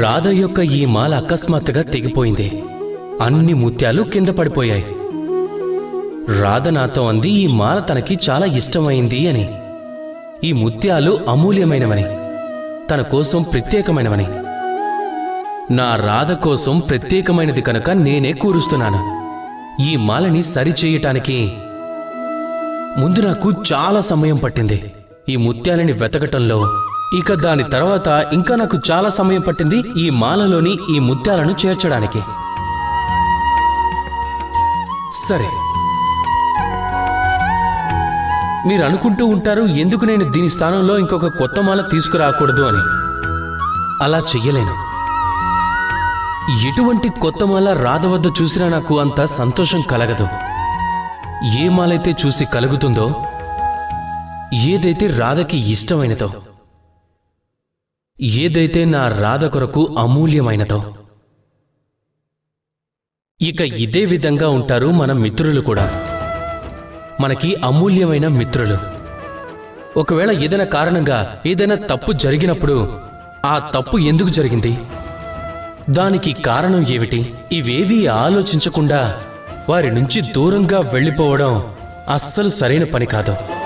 రాధ యొక్క ఈ మాల అకస్మాత్తుగా తెగిపోయింది. అన్ని ముత్యాలు కింద పడిపోయాయి. రాధ నాతో అంది ఈ మాల తనకి చాలా ఇష్టమైంది అని. ఈ ముత్యాలు అమూల్యమైనవని తన కోసం ప్రత్యేకమైనవని. నా రాధ కోసం ప్రత్యేకమైనది కనుక నేనే కూరుస్తున్నాను. ఈ మాలని సరిచేయటానికి ముందు నాకు చాలా సమయం పట్టింది. ఈ ముత్యాలని వెతకటంలో ఇక దాని తర్వాత ఇంకా నాకు చాలా సమయం పట్టింది ఈ మాలలోని ఈ ముత్యాలను చేర్చడానికి. సరే. మీరు అనుకుంటూ ఉంటారు ఎందుకు నేను దీని స్థానంలో ఇంకొక కొత్త మాల తీసుకురాకూడదు అని. అలా చెయ్యలేను. ఎటువంటి కొత్త మాల రాధ వద్ద చూసినా నాకు అంత సంతోషం కలగదు. ఏ మాలైతే చూసి కలుగుతుందో ఏదైతే రాధకి ఇష్టమైనదో. ఏదైతే నా రాధ కొరకు అమూల్యమైనదో. ఇక ఇదే విధంగా ఉంటారు మన మిత్రులు కూడా. మనకి అమూల్యమైన మిత్రులు. ఒకవేళ ఏదైనా కారణంగా ఏదైనా తప్పు జరిగినప్పుడు ఆ తప్పు ఎందుకు జరిగింది? దానికి కారణం ఏమిటి? ఇవేవీ ఆలోచించకుండా వారి నుంచి దూరంగా వెళ్ళిపోవడం అస్సలు సరైన పని కాదు.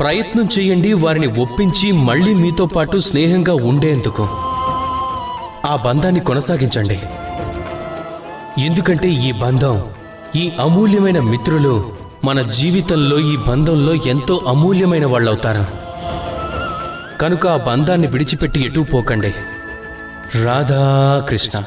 ప్రయత్నం చేయండి వారిని ఒప్పించి మళ్ళీ మీతో పాటు స్నేహంగా ఉండేందుకు. ఆ బంధాన్ని కొనసాగించండి. ఎందుకంటే ఈ బంధం ఈ అమూల్యమైన మిత్రులు మన జీవితంలో ఈ బంధంలో ఎంతో అమూల్యమైన వాళ్ళవుతారు. కనుక ఆ బంధాన్ని విడిచిపెట్టి ఎటూ పోకండి. రాధా కృష్ణ